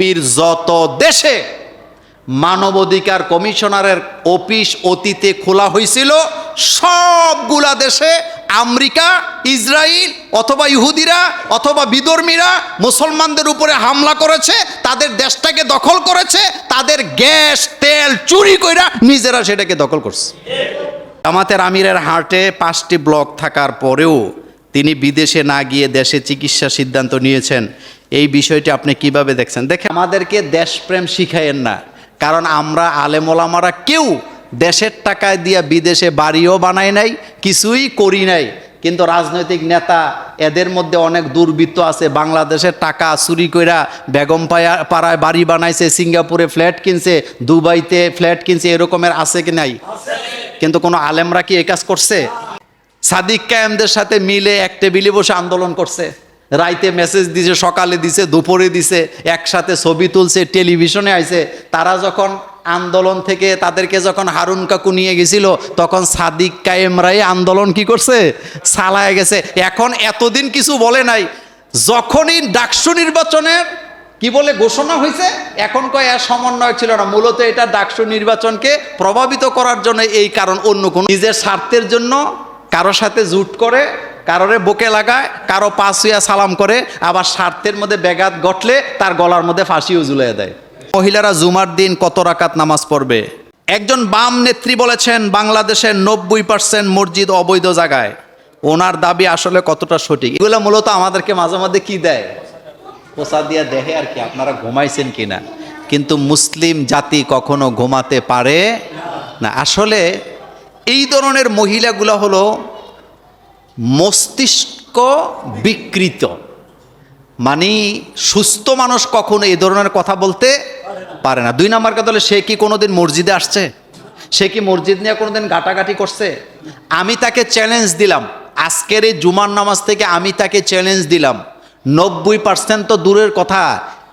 পৃথিবীর যত দেশে মানবাধিকার কমিশনারের অফিস অতীতে খোলা হয়েছিল, সবগুলা দেশে আমেরিকা ইসরায়েল অথবা ইহুদিরা অথবা বিদর্মীরা মুসলমানদের উপরে হামলা করেছে, তাদের দেশটাকে দখল করেছে, তাদের গ্যাস, তেল চুরি কইরা নিজেরা সেটাকে দখল করছে। আমাদের আমিরের হার্টে পাঁচটি ব্লক থাকার পরেও তিনি বিদেশে না গিয়ে দেশে চিকিৎসা সিদ্ধান্ত নিয়েছেন। এই বিষয়টি আপনি কীভাবে দেখছেন? দেখে আমাদেরকে দেশপ্রেম শিখায়েন না। কারণ আমরা আলেমোলামারা কেউ দেশের টাকায় দিয়া বিদেশে বাড়িও বানাই নাই, কিছুই করি নাই। কিন্তু রাজনৈতিক নেতা এদের মধ্যে অনেক দুর্বৃত্ত আছে। বাংলাদেশের টাকা চুরি কইরা বেগম পাড়ায় বাড়ি বানাইছে, সিঙ্গাপুরে ফ্ল্যাট কিনছে, দুবাইতে ফ্ল্যাট কিনছে, এরকমের আছে কি নাই? কিন্তু কোনো আলেমরা কি এই কাজ করছে? সাদিক কায়েমদের সাথে মিলে এক টেবিলে বসে আন্দোলন করছে। রাইতে মেসেজ দিছে, সকালে দিছে, দুপুরে দিছে, একসাথে ছবি তুলছে, টেলিভিশনে আইছে। তারা যখন আন্দোলন থেকে তাদেরকে যখন হারুন কাকু নিয়ে গেছিল, তখন সাদিক কায়েমরাই আন্দোলন কি করছে? সালায় গেছে। এখন এতদিন কিছু বলে নাই। যখনই ডাকসু নির্বাচনের কি বলে ঘোষণা হয়েছে, এখন কয় এর সমন্বয় ছিল না। মূলত এটা ডাকসু নির্বাচনকে প্রভাবিত করার জন্য এই কারণ। অন্য কোনো নিজের স্বার্থের জন্য কারও সাথে জুট করে কারোরে বুকে লাগায়, কারও পাশ হইয়া সালাম করে, আবার স্বার্থের মধ্যে ব্যাঘাত ঘটলে তার গলার মধ্যে ফাঁসিও ঝুলিয়ে দেয়। মহিলারা জুমার দিন কত রাকাত নামাজ পড়বে? একজন বাম নেত্রী বলেছেন, বাংলাদেশের নব্বই পার্সেন্ট মসজিদ অবৈধ জায়গায়। ওনার দাবি আসলে কতটা সঠিক? এগুলো মূলত আমাদেরকে মাঝে মাঝে কি দেয়? পোষা দিয়া দেখে আর কি, আপনারা ঘুমাইছেন কিনা? কিন্তু মুসলিম জাতি কখনো ঘুমাতে পারে না। আসলে এই ধরনের মহিলাগুলো হলো মস্তিষ্ক বিকৃত। মানে সুস্থ মানুষ কখনো এই ধরনের কথা বলতে পারে না। দুই নম্বর কথা হলো, সে কি কোনোদিন মসজিদে আসছে? সে কি মসজিদ নিয়ে কোনোদিন ঘাটাঘাটি করছে? আমি তাকে চ্যালেঞ্জ দিলাম। আজকের এই জুমার নামাজ থেকে আমি তাকে চ্যালেঞ্জ দিলাম। নব্বই পার্সেন্ট তো দূরের কথা।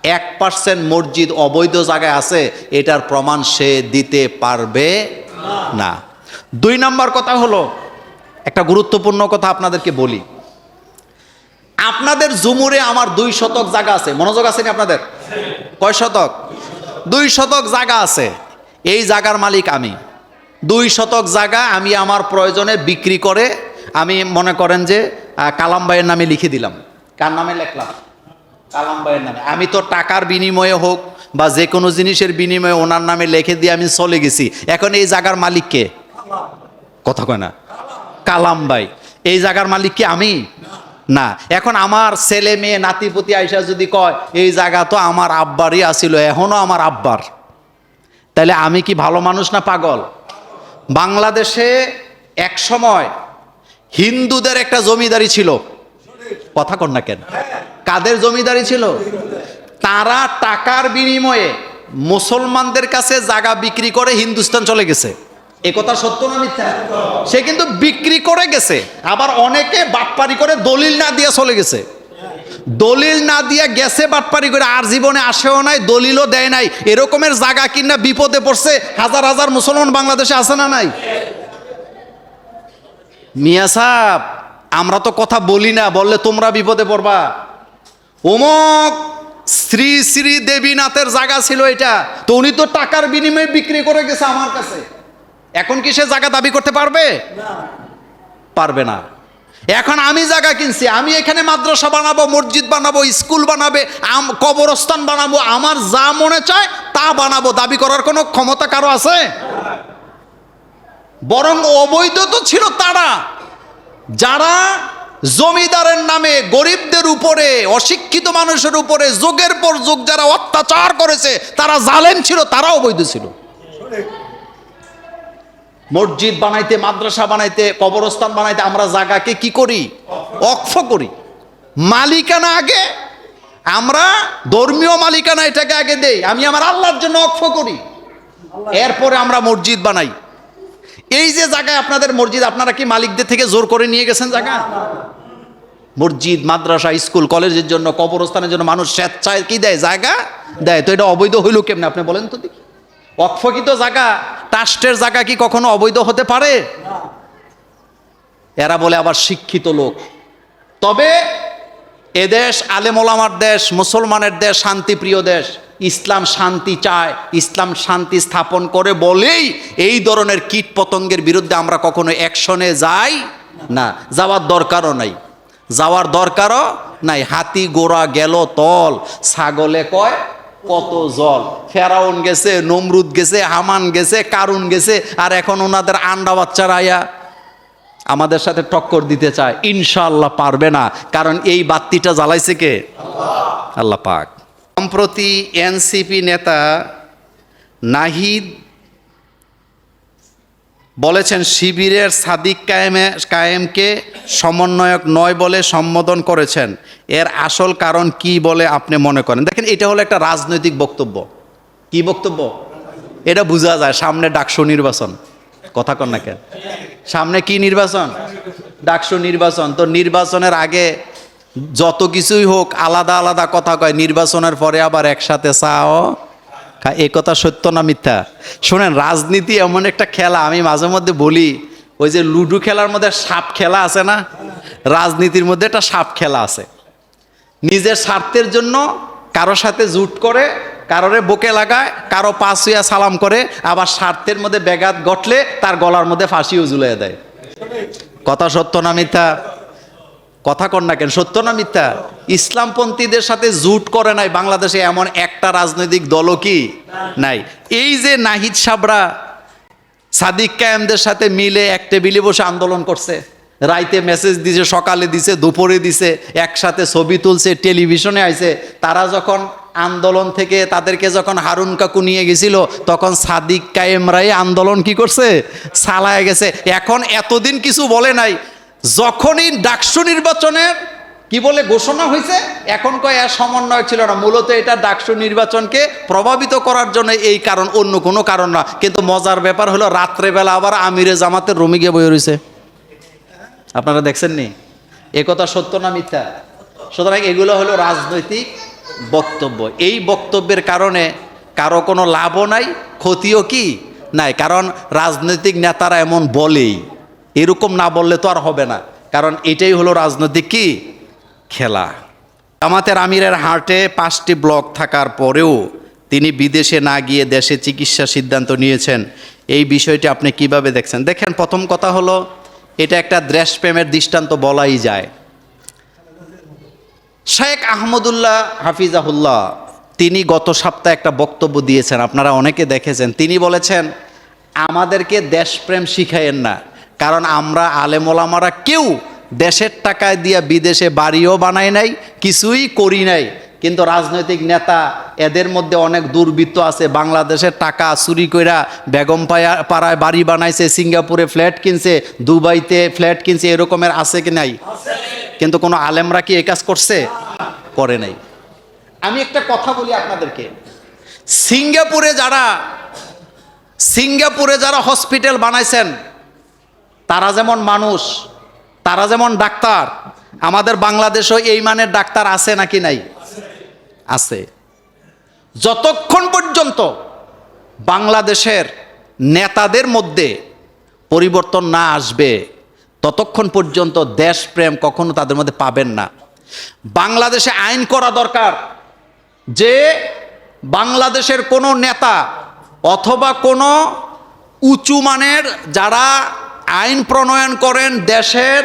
এক পার্সেন্ট মসজিদ অবৈধ জায়গায় আছে, এটার প্রমাণ সে দিতে পারবে না। দুই নম্বর কথা হলো একটা গুরুত্বপূর্ণ কথা আপনাদেরকে বলি। আপনাদের জুমুরে আমার দুই শতক জায়গা আছে। মনোযোগ আছে নি আপনাদের? কয় শতক? দুই শতক জায়গা আছে। এই জায়গার মালিক আমি। দুই শতক জায়গা আমি আমার প্রয়োজনে বিক্রি করে আমি মনে করেন যে কালাম ভাইয়ের নামে লিখে দিলাম। কার নামে লিখলাম? কালাম ভাইয়ের নামে। আমি তো টাকার বিনিময়ে হোক বা যে কোনো জিনিসের বিনিময়ে ওনার নামে লিখে দিয়ে আমি চলে গেছি। এখন এই জায়গার মালিক কে? কথা কয় না। কালাম ভাই। এই জায়গার মালিক কি আমি? না। এখন আমার ছেলে মেয়ে, নাতিপতি আইসা যদি কয়, এই জায়গা তো আমার আব্বারই আসিল এখনও আমার আব্বার। তাহলে আমি কি ভালো মানুষ না পাগল? বাংলাদেশে এক সময় হিন্দুদের একটা জমিদারি ছিল। কথা কন না কেন? কাদের জমিদারি ছিল? তারা টাকার বিনিময়ে মুসলমানদের কাছে জায়গা বিক্রি করে হিন্দুস্তান চলে গেছে। এ কথা সত্য না মিথ্যা? সে কিন্তু বিক্রি করে গেছে, আবার অনেকে বাটপারি করে দলিল না দিয়ে চলে গেছে। দলিল না দিয়ে গেছে বাটপারি করে, আর জীবনে আসেও নাই, দলিলও দেয় নাই। এরকমের জায়গা কিনা বিপদে পড়ছে, হাজার হাজার মুসলমান বাংলাদেশে আছে না নাই? মিয়া সাহ আমরা তো কথা বলি না, বললে তোমরা বিপদে পড়বা। অমক শ্রী শ্রী দেবীনাথের জায়গা ছিল এটা, তো উনি তো টাকার বিনিময়ে বিক্রি করে গেছে আমার কাছে। এখন কি সে জায়গা দাবি করতে পারবে? পারবে না। এখন আমি জায়গা কিনছি আমি এখানে মাদ্রাসা বানাবো মসজিদ বানাবো স্কুল বানাবে কবরস্থান বানাবো আমার যা মনে চায় তা বানাবো। দাবি করার কোনো ক্ষমতা কারও আছে? বরং অবৈধ তো ছিল তারা। যারা জমিদারের নামে গরিবদের উপরে অশিক্ষিত মানুষের উপরে যুগের পর যুগ যারা অত্যাচার করেছে তারা জালেম ছিল তারা অবৈধ ছিল। মসজিদ বানাইতে, মাদ্রাসা বানাইতে, কবরস্থান বানাইতে আমরা জায়গাকে কি করি? অক্ষ করি। মালিকানা আগে, আমরা ধর্মীয় মালিকানা এটাকে আগে দেই। আমি আমার আল্লাহর জন্য অক্ষ করি। এরপরে আমরা মসজিদ বানাই। এই যে জায়গায় আপনাদের মসজিদ, আপনারা কি মালিকদের থেকে জোর করে নিয়ে গেছেন জায়গা? মসজিদ, মাদ্রাসা, স্কুল, কলেজের জন্য, কবরস্থানের জন্য মানুষ স্বেচ্ছায় কি দেয়? জায়গা দেয়। তো এটা অবৈধ হইল কেমনে? আপনি বলেন তো দেখি। অক্ষকিত জায়গা ট্রাস্টের জায়গা কি কখনো অবৈধ হতে পারে? এরা বলে আবার শিক্ষিত লোক। তবে এদেশ আলেমোলামার দেশ, মুসলমানের দেশ, শান্তিপ্রিয় দেশ, ইসলাম শান্তি চায়। ইসলাম শান্তি স্থাপন করে বলেই এই ধরনের কীট পতঙ্গের বিরুদ্ধে আমরা কখনো অ্যাকশনে যাই না। যাওয়ার দরকারও নাই। যাওয়ার দরকারও নাই। হাতি গোড়া গেল, তল, ছাগলে কয়? কত জল। ফেরাউন গেছে, নমরুদ গেছে, হামান গেছে, কারুন গেছে, আর এখন ওনাদের আন্ডা বাচ্চারা আয়া আমাদের সাথে টক্কর দিতে চায়। ইনশাল্লাহ পারবে না, কারণ এই বাত্তিটা জ্বালাইছে কে? আল্লাহ পাক। সম্প্রতি এনসিপি নেতা নাহিদ বলেছেন, শিবিরের সাদিক কায়েমে, কায়েমকে সমন্বয়ক নয় বলে সম্বোধন করেছেন। এর আসল কারণ কি বলে আপনি মনে করেন? দেখেন, এটা হলো একটা রাজনৈতিক বক্তব্য। কি বক্তব্য? এটা বোঝা যায়, সামনে ডাকসু নির্বাচন। কথা কন না কেন? সামনে কি নির্বাচন? ডাকসু নির্বাচন। তো নির্বাচনের আগে যত কিছুই হোক, আলাদা আলাদা কথা কয়, নির্বাচনের পরে আবার একসাথে চাও এ কথা সত্য না মিথ্যা? শোনেন, রাজনীতি এমন একটা খেলা, আমি মাঝে মধ্যে বলি, ওই যে লুডো খেলার মধ্যে সাপ খেলা আছে না? রাজনীতির মধ্যে একটা সাপ খেলা আছে। নিজের স্বার্থের জন্য কারও সাথে জুট করে, কারোরে বুকে লাগায়, কারও পাশ হইয়া সালাম করে, আবার স্বার্থের মধ্যে ব্যাঘাত ঘটলে তার গলার মধ্যে ফাঁসিও ঝুলিয়ে দেয়। কথা সত্য না মিথ্যা? কথা কন না কেন, সত্য না মিথ্যা? ইসলামপন্থীদের সাথে জুট করে নাই বাংলাদেশে এমন একটা রাজনৈতিক দলও কি নাই। এই যে নাহিদ সাবরা, সাদিক কায়েমদের সাথে মিলে এক টেবিলে বসে আন্দোলন করছে। রাইতে মেসেজ দিছে, সকালে দিছে, দুপুরে দিছে, একসাথে ছবি তুলছে, টেলিভিশনে আইছে। তারা যখন আন্দোলন থেকে তাদেরকে যখন হারুন কাকু নিয়ে গেছিল, তখন সাদিক কায়েমরাই আন্দোলন কি করছে? চালায় গেছে। এখন এতদিন কিছু বলে নাই। যখনই ডাকসু নির্বাচনের কি বলে ঘোষণা হয়েছে? এখন কয় সমন্বয় ছিল না। মূলত এটা ডাকসু নির্বাচনকে প্রভাবিত করার জন্য এই কারণ, অন্য কোনো কারণ না। কিন্তু মজার ব্যাপার হলো, রাত্রেবেলা আবার আমিরে জামাতের রুমে গিয়ে বয়ে রয়েছে আপনারা দেখছেন নি? এ কথা সত্য না মিথ্যা? সুতরাং এগুলো হলো রাজনৈতিক বক্তব্য। এই বক্তব্যের কারণে কারও কোনো লাভও নাই, ক্ষতিও কি? নাই। কারণ রাজনৈতিক নেতারা এমন বলেই। এরকম না বললে তো আর হবে না। কারণ এটাই হলো রাজনৈতিক কি? খেলা। আমাদের আমিরের হার্টে পাঁচটি ব্লক থাকার পরেও তিনি বিদেশে না গিয়ে দেশে চিকিৎসা সিদ্ধান্ত নিয়েছেন। এই বিষয়টি আপনি কীভাবে দেখছেন? দেখেন, প্রথম কথা হলো, এটা একটা দেশপ্রেমের দৃষ্টান্ত বলাই যায়। শেখ আহমদুল্লাহ হাফিজাহুল্লাহ, তিনি গত সপ্তাহে একটা বক্তব্য দিয়েছেন, আপনারা অনেকে দেখেছেন। তিনি বলেছেন, আমাদেরকে দেশপ্রেম শিখাইয়েন না। কারণ আমরা আলেমোলামারা কেউ দেশের টাকায় দিয়া বিদেশে বাড়িও বানাই নাই, কিছুই করি নাই। কিন্তু রাজনৈতিক নেতা এদের মধ্যে অনেক দুর্বৃত্ত আছে, বাংলাদেশের টাকা চুরি কইরা বেগম পাড়ায় বাড়ি বানাইছে, সিঙ্গাপুরে ফ্ল্যাট কিনছে, দুবাইতে ফ্ল্যাট কিনছে এরকমের আছে কি নাই? কিন্তু কোনো আলেমরা কি এ কাজ করছে? করে নাই। আমি একটা কথা বলি আপনাদেরকে। সিঙ্গাপুরে যারা সিঙ্গাপুরে যারা হসপিটাল বানাইছেন তারা যেমন মানুষ, তারা যেমন ডাক্তার, আমাদের বাংলাদেশেও এই মানের ডাক্তার আছে নাকি নাই? আছে। যতক্ষণ পর্যন্ত বাংলাদেশের নেতাদের মধ্যে পরিবর্তন না আসবে, ততক্ষণ পর্যন্ত দেশপ্রেম কখনো তাদের মধ্যে পাবেন না। বাংলাদেশে আইন করা দরকার যে বাংলাদেশের কোনো নেতা অথবা কোনো উঁচু মানের যারা আইন প্রণয়ন করেন, দেশের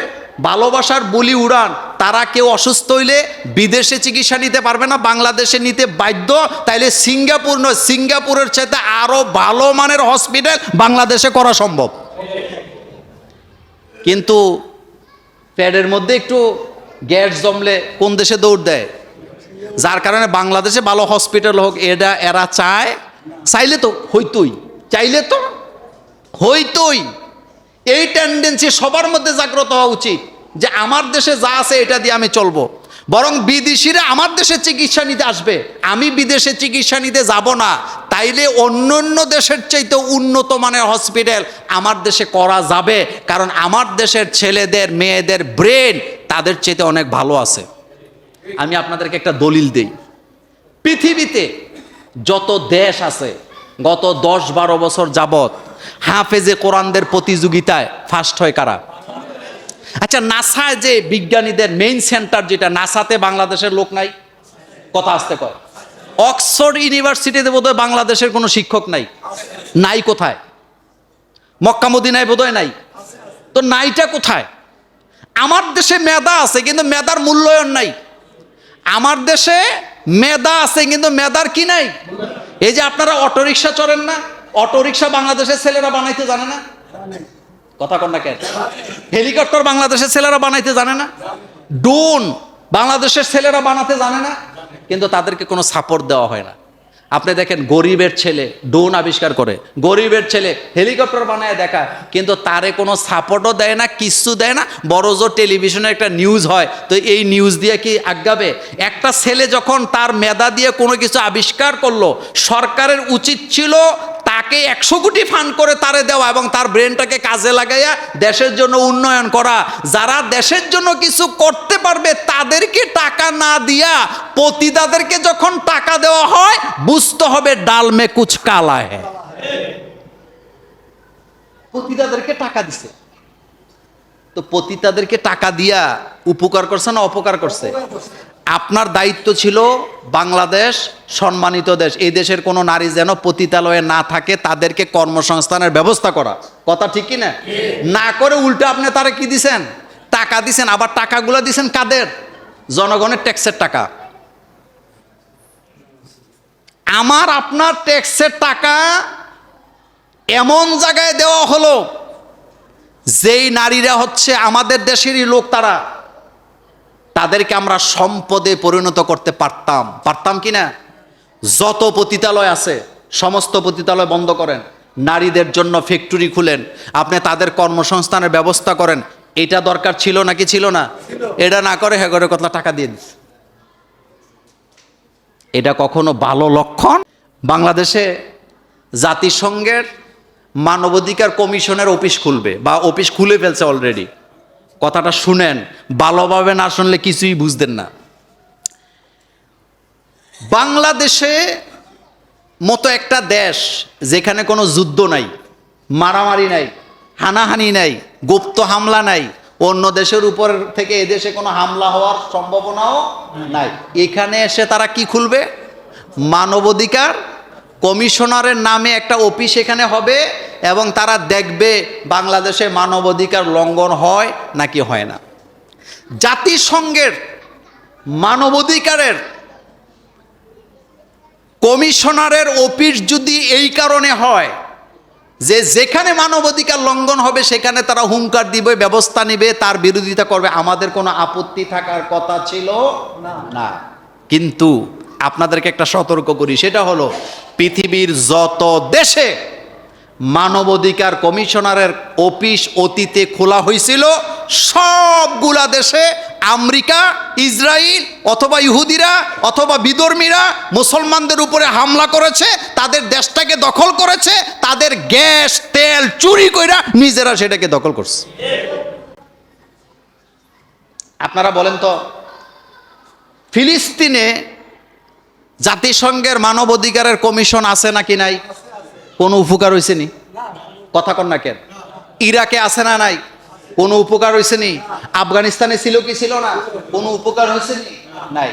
ভালোবাসার বলি উড়ান। তারা কেউ অসুস্থ হইলে বিদেশে চিকিৎসা নিতে পারবে না, বাংলাদেশে নিতে বাধ্য। তাইলে সিঙ্গাপুর নয়, সিঙ্গাপুরের চাইতে আরও ভালো মানের হসপিটাল বাংলাদেশে করা সম্ভব। কিন্তু প্যাডের মধ্যে একটু গ্যাস জমলে কোন দেশে দৌড় দেয়? যার কারণে বাংলাদেশে ভালো হসপিটাল হোক এটা এরা চায়। চাইলে তো হইতই, চাইলে তো হইতই। এই টেন্ডেন্সি সবার মধ্যে জাগ্রত হওয়া উচিত যে আমার দেশে যা আছে এটা দিয়ে আমি চলবো। বরং বিদেশিরা আমার দেশে চিকিৎসা নিতে আসবে। আমি বিদেশে চিকিৎসা নিতে যাব না। তাইলে অন্য অন্য দেশের চাইতে উন্নত মানের হসপিটাল আমার দেশে করা যাবে। কারণ আমার দেশের ছেলেদের, মেয়েদের ব্রেন তাদের চাইতে অনেক ভালো আছে। আমি আপনাদেরকে একটা দলিল দেই। পৃথিবীতে যত দেশ আছে, গত দশ বারো বছর যাবত হাফেজে কোরআনদের প্রতিযোগিতায় ফার্স্ট হয় কারা? আচ্ছা নাসায় যে বিজ্ঞানীদের মেইন সেন্টার যেটা, নাসাতে বাংলাদেশের লোক নাই? কথা আসতে কয়। অক্সফোর্ড ইউনিভার্সিটিতে বোধহয় বাংলাদেশের কোনো শিক্ষক নাই। নাই কোথায়? মক্কা মদিনায় বোধহয় নাই। তো নাইটা কোথায়? আমার দেশে মেধা আছে, কিন্তু মেধার মূল্যায়ন নাই। আমার দেশে মেধা আছে, কিন্তু মেধার কি নাই? এই যে আপনারা অটোরিকশা চড়েন না? অটোরিকশা বাংলাদেশের ছেলেরা বানাইতে জানে না? কথা কন কে কেন? হেলিকপ্টার বাংলাদেশের ছেলেরা বানাইতে জানে না? ডোন বাংলাদেশের ছেলেরা বানাতে জানে না? কিন্তু তাদেরকে কোনো সাপোর্ট দেওয়া হয় না। আপনি দেখেন গরিবের ছেলে ড্রোন আবিষ্কার করে, গরিবের ছেলে হেলিকপ্টার বানায় দেখায়, কিন্তু তারে কোনো সাপোর্টও দেয় না, কিচ্ছু দেয় না, বড় জোর টেলিভিশনে একটা নিউজ হয়। তো এই নিউজ দিয়ে কি আজ্ঞাবে একটা ছেলে যখন তার মেধা দিয়ে কোনো কিছু আবিষ্কার করল, সরকারের উচিত ছিল তাকে একশো কোটি ফান্ড করে তারে দেওয়া এবং তার ব্রেনটাকে কাজে লাগাইয়া দেশের জন্য উন্নয়ন করা। যারা দেশের জন্য কিছু করতে পারবে, তাদেরকে টাকা না দিয়া পতিতাদেরকে যখন টাকা দেওয়া হয় বুঝতে হবে, ডাল মে কুচ কালা পতিতাদেরকে টাকা দিছে। তো পতিতাদেরকে টাকা দিয়া উপকার করছে না অপকার করছে? আপনার দায়িত্ব ছিল বাংলাদেশ সম্মানিত দেশ। এই দেশের কোনো নারী যেন পতিতালয়ে না থাকে, তাদেরকে কর্মসংস্থানের ব্যবস্থা করা। কথা ঠিক কি না না করে উল্টো আপনি তারা কি দিছেন? টাকা দিছেন, আবার টাকাগুলো দিছেন কাদের? জনগণের ট্যাক্সের টাকা। আমার আপনার ট্যাক্সের টাকা এমন জায়গায় দেওয়া হলো যেই নারীরা হচ্ছে আমাদের দেশেরই লোক তারা তাদেরকে আমরা সম্পদে পরিণত করতে পারতাম। পারতাম কি না? যত পতিতালয় আছে সমস্ত পতিতালয় বন্ধ করেন নারীদের জন্য ফ্যাক্টরি খুলেন আপনি তাদের কর্মসংস্থানের ব্যবস্থা করেন এটা দরকার ছিল নাকি ছিল না? এটা না করে হ্যাঁ করে কত টাকা দিয়ে দিস এটা কখনো ভালো লক্ষণ? বাংলাদেশে জাতিসংঘের মানবাধিকার কমিশনের অফিস খুলবে বা অফিস খুলে ফেলছে অলরেডি কথাটা শুনেন, ভালোভাবে না শুনলে কিছুই বুঝতেন না। বাংলাদেশে মতো একটা দেশ যেখানে কোনো যুদ্ধ নাই, মারামারি নাই, হানাহানি নাই, গুপ্ত হামলা নাই অন্য দেশের উপর থেকে এদেশে কোনো হামলা হওয়ার সম্ভাবনাও নাই। এখানে এসে তারা কি খুলবে? মানবাধিকার কমিশনারের নামে একটা অফিস এখানে হবে এবং তারা দেখবে বাংলাদেশে মানবাধিকার লঙ্ঘন হয় নাকি হয় না। জাতিসংঘের মানবাধিকারের কমিশনারের অফিস যদি এই কারণে হয় যে যেখানে মানবাধিকার লঙ্ঘন হবে, সেখানে তারা হুঙ্কার দিবে, ব্যবস্থা নিবে, তার বিরোধিতা করবে। আমাদের কোনো আপত্তি থাকার কথা ছিল না। কিন্তু আপনাদেরকে একটা সতর্ক করি, সেটা হলো পৃথিবীর যত দেশে মানবাধিকার কমিশনারের অফিস অতীতে খোলা হয়েছিল, সবগুলা দেশে আমেরিকা ইসরায়েল অথবা ইহুদিরা অথবা বিধর্মীরা মুসলমানদের উপরে হামলা করেছে, তাদের দেশটাকে দখল করেছে, তাদের গ্যাস, তেল চুরি কইরা নিজেরা সেটাকে দখল করছে। আপনারা বলেন তো, ফিলিস্তিনে জাতিসংঘের মানবাধিকারের কমিশন আছে নাকি নাই? কোনো উপকার হয়েছে নি? কথা কন না কেন? ইরাকে আছে না নাই? কোনো উপকার হয়েছে নি? আফগানিস্তানে ছিল কি ছিল না? কোনো উপকার হয়েছে নি? নাই।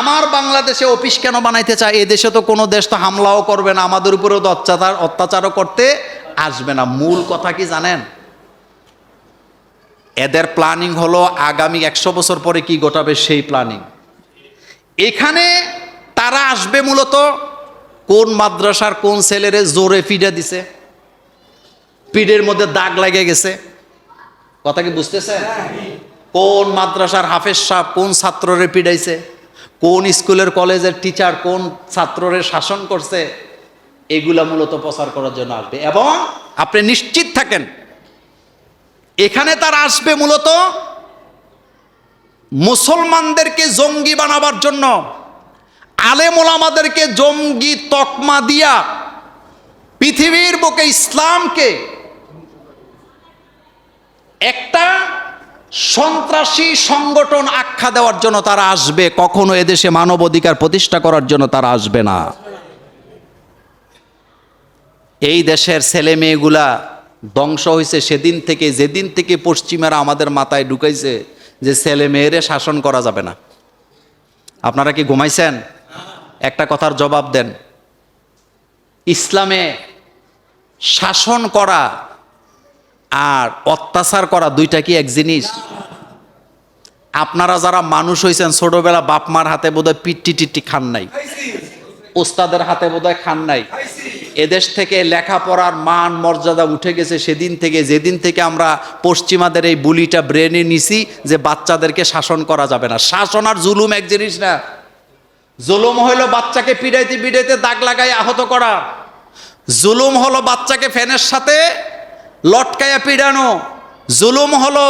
আমার বাংলাদেশে অফিস কেন বানাইতে চায়? এ দেশে তো কোনো দেশ তো হামলাও করবে না, আমাদের উপরেও তো অত্যাচার, অত্যাচারও করতে আসবে না। মূল কথা কি জানেন? এদের প্ল্যানিং হলো আগামী একশো বছর পরে কি গোটাবে সেই প্ল্যানিং এখানে তারা আসবে মূলত কোন মাদ্রাসার কোন ছেলেরে জোরে ফিডে দিছে? পিঠের মধ্যে দাগ লেগে গেছে। কথা কি বুঝতেছেন? কোন মাদ্রাসার হাফেজ সাহেব কোন ছাত্ররে পিডাইছে কোন স্কুলের কলেজের টিচার কোন ছাত্ররে শাসন করছে? এগুলা মূলত প্রচার করার জন্য আসবে। এবং আপনি নিশ্চিত থাকেন, এখানে তার আসবে মূলত মুসলমানদেরকে জঙ্গি বানাবার জন্য। আলেম ওলামাদেরকে জঙ্গি তকমা দিয়া পৃথিবীর বুকে ইসলামকে একটা সন্ত্রাসী সংগঠন আখ্যা দেওয়ার জন্য তারা আসবে, কখনো এদেশে মানব অধিকার প্রতিষ্ঠা করার জন্য তারা আসবে না। এই দেশের ছেলে মেয়েগুলা ধ্বংস হয়েছে সেদিন থেকে, যেদিন থেকে পশ্চিমারা আমাদের মাথায় ঢুকাইছে যে ছেলে মেয়েরে শাসন করা যাবে না। আপনারা কি ঘুমাইছেন? একটা কথার জবাব দেন। ইসলামে শাসন করা আর অত্যাচার করা দুইটা কি এক জিনিস? আপনারা যারা মানুষ হয়েছেন ছোটবেলা বাপ মার হাতে বোধহয় পিট্টি টিট্টি খান নাই। ওস্তাদের হাতে বোধহয় খান নাই। এদেশ থেকে লেখাপড়ার মান, মর্যাদা উঠে গেছে সেদিন থেকে। যেদিন থেকে আমরা পশ্চিমাদের এই বুলিটা ব্রেনে নিছি যে বাচ্চাদেরকে শাসন করা যাবে না। শাসন আর জুলুম এক জিনিস না। জুলুম হইল বাচ্চাকে পিড়াইতে পিড়াইতে দাগ লাগাই আহত করা। জুলুম হলো বাচ্চাকে ফ্যানের সাথে লটকায়া পিড়ানো, জুলুম হলো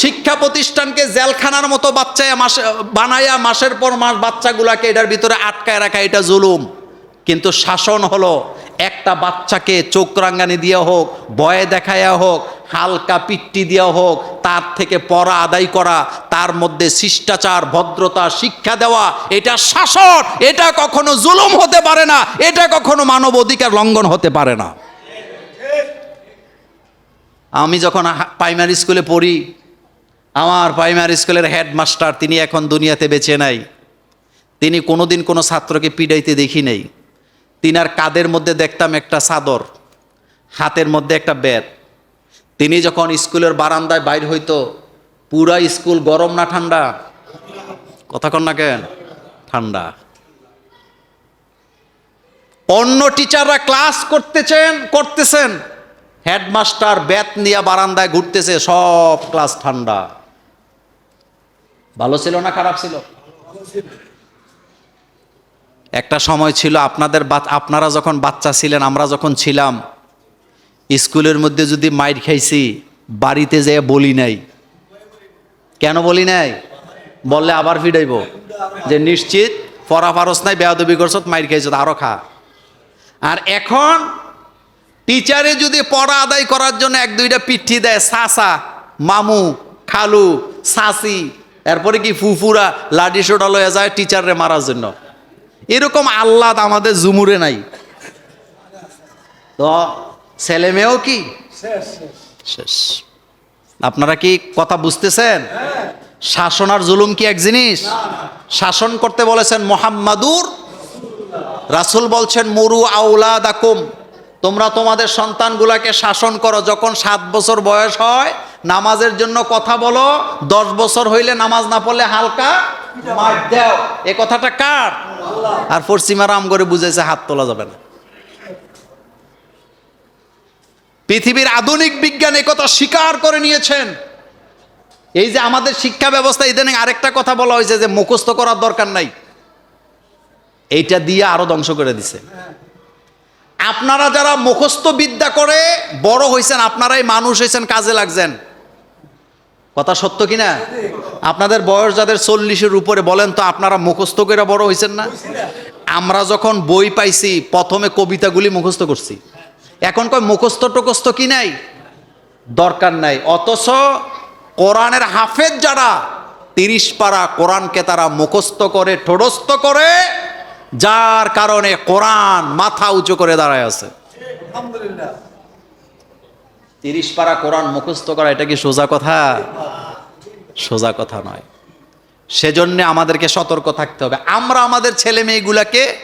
শিক্ষা প্রতিষ্ঠানকে জেলখানার মতো বাচ্চায় মাসে, বানায়া মাসের পর মাস বাচ্চাগুলাকে এটার ভিতরে আটকায় রাখা, এটা জুলুম। কিন্তু শাসন হলো একটা বাচ্চাকে চোখ রাঙ্গানি দিয়ে হোক বয়ে দেখায়া হোক, হালকা পিট্টি দেওয়া হোক, তার থেকে পড়া আদায় করা, তার মধ্যে শিষ্টাচার, ভদ্রতা, শিক্ষা দেওয়া, এটা শাসন, এটা কখনো জুলুম হতে পারে না, এটা কখনো মানব অধিকার লঙ্ঘন হতে পারে না। আমি যখন প্রাইমারি স্কুলে পড়ি, আমার প্রাইমারি স্কুলের হেডমাস্টার তিনি এখন দুনিয়াতে বেঁচে নাই। তিনি কোনোদিন কোনো ছাত্রকে পিডাইতে দেখি নাই। তিনার কাদের মধ্যে দেখতাম একটা চাদর, হাতের মধ্যে একটা ব্যাট তিনি যখন স্কুলের বারান্দায় বাইর হইতো, পুরা স্কুল গরম না ঠান্ডা? কথা কন না কেন? ঠান্ডা। অন্য টিচাররা ক্লাস করতেছেন করতেছেন। হেডমাস্টার ব্যাত নিয়ে বারান্দায় ঘুরতেছে, সব ক্লাস ঠান্ডা। ভালো ছিল না খারাপ ছিল? একটা সময় ছিল আপনাদের আপনারা যখন বাচ্চা ছিলেন, আমরা যখন ছিলাম, স্কুলের মধ্যে যদি মাইর খাইছি, বাড়িতে যেয়ে বলি নাই। কেন বলি নাই? বললে আবার ফিডাইব। যে নিশ্চিত পড়া পারস নাই, বেয়াদবি করছত, মাইর খাইছ আরও খা। আর এখন টিচারে যদি পড়া আদায় করার জন্য এক, দুইটা পিঠি দেয়, সাসা, মামু, খালু, সাসি, এরপরে কি ফুফুরা লাডি সোটা লয়ে যায় টিচাররে মারার জন্য। এরকম আল্লাদ আমাদের জুমুরে নাই। তো ছেলে মেয়েও কি? শেষ। আপনারা কি কথা বুঝতেছেন? শাসন আর জুলুম কি এক জিনিস? শাসন করতে বলেছেন মোহাম্মাদুর রাসুল বলছেন, মরু আউলা দাকুম তোমরা তোমাদের সন্তানগুলাকে শাসন করো, যখন সাত বছর বয়স হয়, নামাজের জন্য কথা বলো, দশ বছর হইলে নামাজ না পড়লে হালকা মার দাও। এ কথাটা কার? আর পশ্চিমা রাম করে বুঝেছে হাত তোলা যাবে না। পৃথিবীর আধুনিক বিজ্ঞান কথা স্বীকার করে নিয়েছেন। এই যে আমাদের শিক্ষা ব্যবস্থা, ইদানিং আরেকটা কথা বলা হয়েছে যে মুখস্থ করার দরকার নাই। এইটা দিয়ে আরও ধ্বংস করে দিছে। আপনারা যারা মুখস্থ বিদ্যা করে বড় হয়েছেন আপনারাই মানুষ হয়েছেন কাজে লাগছেন। কথা সত্য কিনা? আপনাদের বয়স যাদের চল্লিশের উপরে, বলেন তো আপনারা মুখস্থ করে বড় হয়েছেন না? আমরা যখন বই পাইছি, প্রথমে কবিতাগুলি মুখস্থ করছি। এখন কয় মুখস্থ টুকস্থ কি নাই? দরকার নাই। অথচ কোরআনের হাফেজ যারা, তিরিশ পারা কোরআনকে তারা মুখস্থ করে ঠোড়স্থ করে যার কারণে কোরআন মাথা উঁচু করে দাঁড়ায় আছে। তিরিশ পারা কোরআন মুখস্থ করা এটা কি সোজা কথা? সোজা কথা নয়। সেজন্য আমাদেরকে সতর্ক থাকতে হবে। আমরা আমাদের ছেলে মেয়েগুলাকে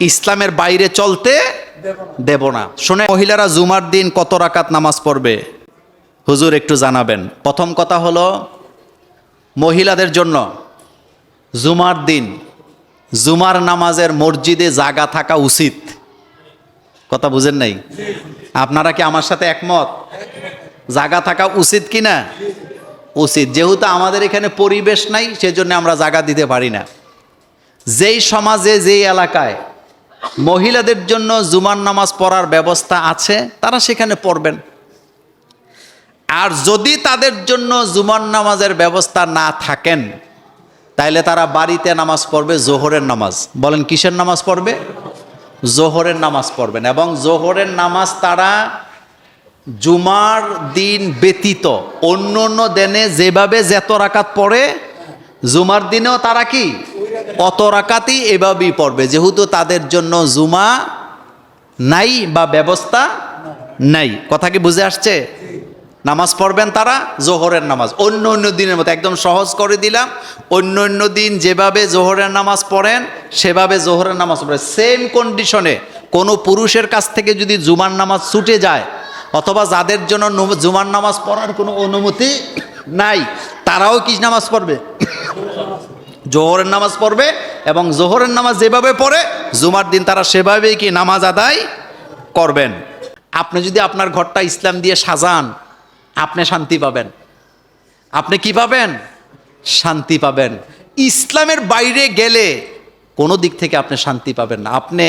ইসলামের বাইরে চলতে দেব না দেব না। শুনে মহিলারা জুমার দিন কত রাকাত নামাজ পড়বে? হুজুর একটু জানাবেন। প্রথম কথা হলো মহিলাদের জন্য জুমার দিন জুমার নামাজের মসজিদে জাগা থাকা উচিত। কথা বুঝেন নাই? আপনারা কি আমার সাথে একমত? জাগা থাকা উচিত কি না? উচিত। যেহেতু আমাদের এখানে পরিবেশ নাই, সেজন্য আমরা জাগা দিতে পারি না। যেই সমাজে, যেই এলাকায় মহিলাদের জন্য জুমার নামাজ পড়ার ব্যবস্থা আছে, তারা সেখানে পড়বেন। আর যদি তাদের জন্য জুমার নামাজের ব্যবস্থা না থাকেন তাইলে তারা বাড়িতে নামাজ পড়বে, জোহরের নামাজ। বলেন, কিসের নামাজ পড়বে? জোহরের নামাজ পড়বেন। এবং জোহরের নামাজ তারা জুমার দিন ব্যতীত, অন্য অন্য দিনে যেভাবে যেত রাকাত পড়ে, জুমার দিনেও তারা কি? অত রাকাতই এভাবেই পড়বে। যেহেতু তাদের জন্য জুমা নাই বা ব্যবস্থা নাই। কথা কি বুঝে আসছে? নামাজ পড়বেন তারা, জোহরের নামাজ। অন্য অন্য দিনের মতো, একদম সহজ করে দিলাম। অন্য অন্য দিন যেভাবে জোহরের নামাজ পড়েন, সেভাবে জোহরের নামাজ পড়েন। সেম কন্ডিশনে কোনো পুরুষের কাছ থেকে যদি জুমার নামাজ ছুটে যায়, অথবা যাদের জন্য জুমার নামাজ পড়ার কোনো অনুমতি নাই, তারাও কি নামাজ পড়বে? জোহরের নামাজ পড়বে এবং জোহরের নামাজ যেভাবে পড়ে, জুমার দিন তারা সেভাবেই কি নামাজ আদায় করবেন। আপনি যদি আপনার ঘরটা ইসলাম দিয়ে সাজান আপনি শান্তি পাবেন। আপনি কি পাবেন? শান্তি পাবেন। ইসলামের বাইরে গেলে কোনো দিক থেকে আপনি শান্তি পাবেন না। আপনি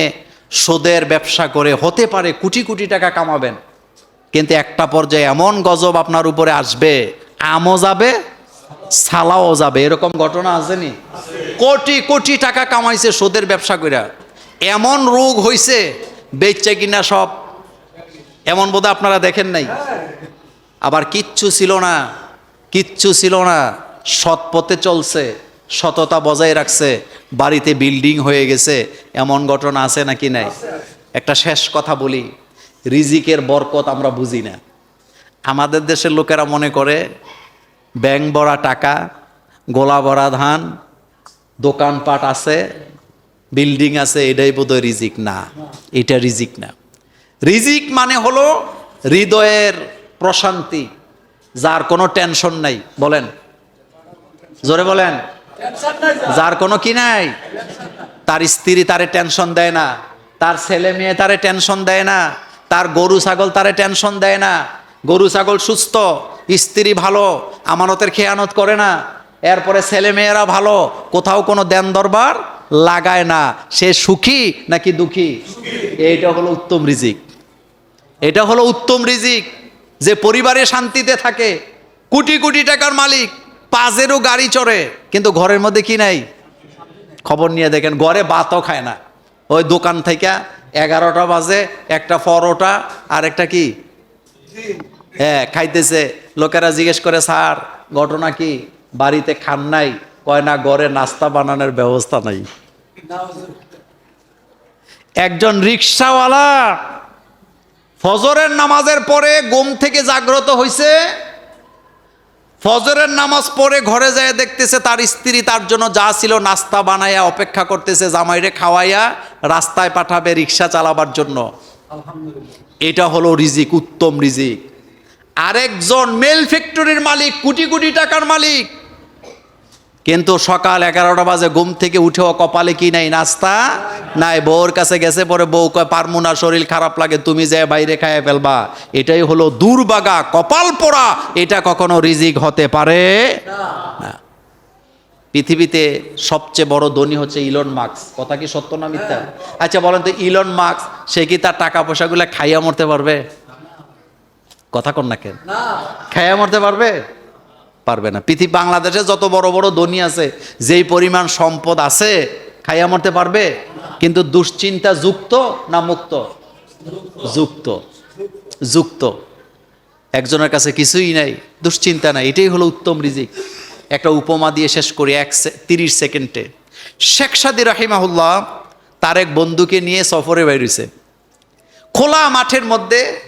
সোদের ব্যবসা করে হতে পারে কোটি কোটি টাকা কামাবেন, কিন্তু একটা পর্যায়ে এমন গজব আপনার উপরে আসবে, আমও যাবে, সালাও যাবে। এরকম ঘটনা আসেনি? কোটি কোটি টাকা কামাইছে সোদের ব্যবসা করে এমন রোগ হইছে বেচছে কিনা সব। এমন বোধহয় আপনারা দেখেন নাই। আবার কিচ্ছু ছিল না, কিচ্ছু ছিল না। সৎ পথে চলছে, সততা বজায় রাখছে, বাড়িতে বিল্ডিং হয়ে গেছে, এমন ঘটনা আছে নাকি নাই? একটা শেষ কথা বলি, রিজিকের বরকত আমরা বুঝি না। আমাদের দেশের লোকেরা মনে করে, ব্যাংক ভরা টাকা, গোলা ভরা ধান, দোকানপাট আছে বিল্ডিং আছে, এটাই বোধহয় রিজিক। না, এটা রিজিক না। রিজিক মানে হলো হৃদয়ের প্রশান্তি, যার কোনো টেনশন নাই, বলেন। জোরে বলেন। যার কোনো কি নাই? তার স্ত্রী তারে টেনশন দেয় না, তার ছেলে মেয়ে তারে টেনশন দেয় না, তার গরু ছাগল তারে টেনশন দেয় না। গরু ছাগল সুস্থ, স্ত্রী ভালো, আমানতের খেয়ানত করে না। এরপরে ছেলে মেয়েরা ভালো, কোথাও কোনো দেন দরবার লাগায় না। সে সুখী নাকি দুঃখী? এইটা হলো উত্তম রিজিক। এটা হলো উত্তম রিজিক। যে পরিবারে শান্তিতে থাকে, কোটি কোটি টাকার মালিক পাজেরও গাড়ি চড়ে, কিন্তু ঘরের মধ্যে কি নাই? খবর নিয়ে দেখেন, ঘরে ভাতও খায় না। ওই দোকান থেকে এগারোটা বাজে, একটা পরোটা আর একটা কি? হ্যাঁ খাইতেছে। লোকেরা জিজ্ঞেস করে, স্যার, ঘটনা কি? বাড়িতে খান নাই? কয়, না, ঘরে নাস্তা বানানোর ব্যবস্থা নাই। একজন রিক্সাওয়ালা ফজরের নামাজের পরে ঘুম থেকে জাগ্রত হইছে। ফজরের নামাজ পড়ে ঘরে যায় দেখতেছে তার স্ত্রী তার জন্য যা ছিল নাস্তা বানাইয়া অপেক্ষা করতেছে জামাইরে খাওয়াইয়া রাস্তায় পাঠাবে রিক্সা চালাবার জন্য। এটা হলো রিজিক উত্তম রিজিক। আরেকজন মেল ফ্যাক্টরির মালিক কোটি কোটি টাকার মালিক। কিন্তু সকাল এগারোটা বাজে ঘুম থেকে উঠেও কপালে কি নাই? নাস্তা নাই। বউর কাছে গেছে পরে বউ কয় পারমু না শরীর খারাপ লাগে তুমি যে বাইরে খাইয়ে ফেলবা। এটাই হলো দুর্বাগা কপাল পোড়া। এটা কখনো রিজিক হতে পারে না। পৃথিবীতে সবচেয়ে বড় ধনী হচ্ছে ইলন মার্কস কথা কি সত্য না মিথ্যা? আচ্ছা বলেন তো ইলন মার্কস সে কি তার টাকা পয়সাগুলো খাইয়া মরতে পারবে? কথা কন না কেন। খাইয়া মরতে পারবে? পারবে না। পৃথিবী বাংলাদেশে যত বড় বড় ধনী আছে, যেই পরিমাণ সম্পদ আছে, খাইয়া মরতে পারবে? কিন্তু দুশ্চিন্তা যুক্ত না মুক্ত? যুক্ত। যুক্ত। একজনের কাছে কিছুই নাই, দুশ্চিন্তা নাই। এটাই হলো উত্তম রিজিক। একটা উপমা দিয়ে শেষ করি, এক তিরিশ সেকেন্ডে। শেখ সাদি রাহিমাহুল্লাহ তার এক বন্ধুকে নিয়ে সফরে বেরিয়েছে। খোলা মাঠের মধ্যে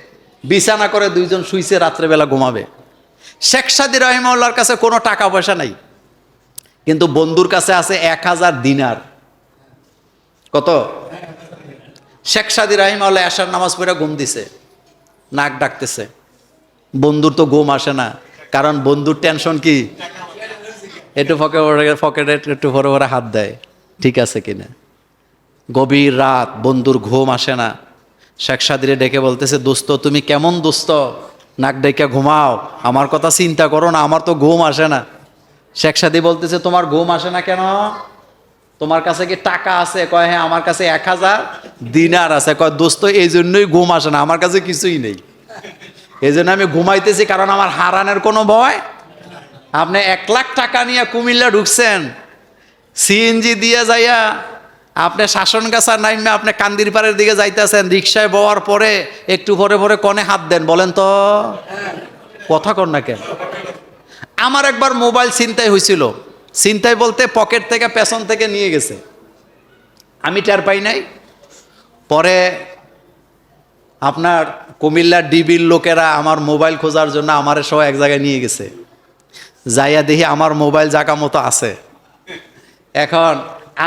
বিছানা করে দুইজন শুইছে, রাত্রেবেলা ঘুমাবে। শেখ সাদি রহিমাউল্লাহর কাছে কোনো টাকা পয়সা নাই। কিন্তু বন্ধুর কাছে আছে এক হাজার দিনার। কত? শেখ সাদি রহিমাউল্লাহ আসার নামাজ পড়ে ঘুম দিছে, নাক ডাকতেছে। বন্ধুর তো ঘুম আসে না, কারণ বন্ধুর টেনশন কি? একটু ফকে ফকেটে একটু ভরে ভরে হাত দেয়, ঠিক আছে কিনা? গভীর রাত, বন্ধুর ঘুম আসে না। শেখ সাদিরে ডেকে বলতেছে, দোস্ত, তুমি কেমন দোস্ত? নাক ডেকে ঘুমাও। আমার কথা চিন্তা করো না, আমার তো ঘুম আসে না। শেখ সাদি বলতেছে, তোমার ঘুম আসে না কেন? তোমার কাছে কি টাকা আছে? কয় হ্যাঁ আমার কাছে এক হাজার দিনার আছে। কয়, দোস্ত এই জন্যই ঘুম আসে না, আমার কাছে কিছুই নেই। এই জন্য আমি ঘুমাইতেছি কারণ আমার হারানের কোনো ভয়। আপনি এক লাখ টাকা নিয়ে কুমিল্লা ঢুকছেন। সিএনজি দিয়ে যাইয়া আপনি শাসন গাছার নাইমে আপনি কান্দির পাড়ের দিকে যাইতেছেন, রিক্সায় বওয়ার পরে একটু পরে পরে কনে হাত দেন, বলেন তো। কথা কর না কেন? আমার একবার মোবাইল ছিনতাই হয়েছিল ছিনতাই বলতে পকেট থেকে পেছন থেকে নিয়ে গেছে। আমি টের পাই নাই। পরে আপনার কুমিল্লার ডিবির লোকেরা আমার মোবাইল খোঁজার জন্য আমার সহ এক জায়গায় নিয়ে গেছে। যাইয়া দেখি আমার মোবাইল জাকা মতো আছে। এখন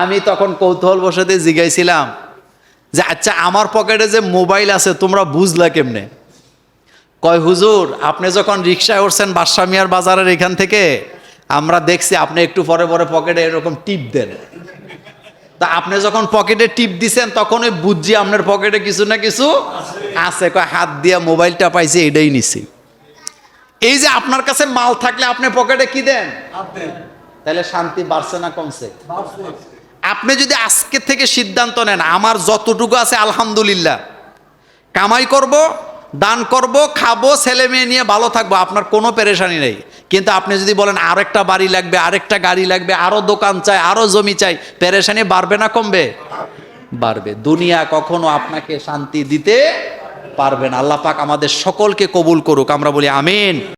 আমি তখন কৌতূহল বসেতে জিগাইছিলাম যে আচ্ছা আমার পকেটে যে মোবাইল আছে তোমরা বুঝলা কেমনে? কয় হুজুর আপনি যখন রিক্সায় উঠছেন বাদশা মিয়ার বাজারের এখান থেকে আমরা দেখছি আপনি একটু পরে পরে পকেটে এরকম টিপ দেন। তা আপনি যখন পকেটে টিপ দিছেন তখন ওই বুঝছি আপনার পকেটে কিছু না কিছু আছে। কয় হাত দিয়া মোবাইলটা পাইছি এটাই নিছি। এই যে আপনার কাছে মাল থাকলে আপনি পকেটে কি দেন? তাহলে শান্তি বাড়ছে না কমছে? আপনি যদি আজকে থেকে সিদ্ধান্ত নেন, আমার যতটুকু আছে আলহামদুলিল্লাহ। কামাই করব, দান করব, খাব, ছেলে মেয়ে নিয়ে ভালো থাকব, আপনার কোনো পেরেশানি নেই। কিন্তু আপনি যদি বলেন, আরেকটা বাড়ি লাগবে, আরেকটা গাড়ি লাগবে আরও দোকান চাই আরও জমি চাই, পেরেশানি বাড়বে না কমবে? বাড়বে। দুনিয়া কখনো আপনাকে শান্তি দিতে পারবেন আল্লাহ পাক আমাদের সকলকে কবুল করুক, আমরা বলি আমিন।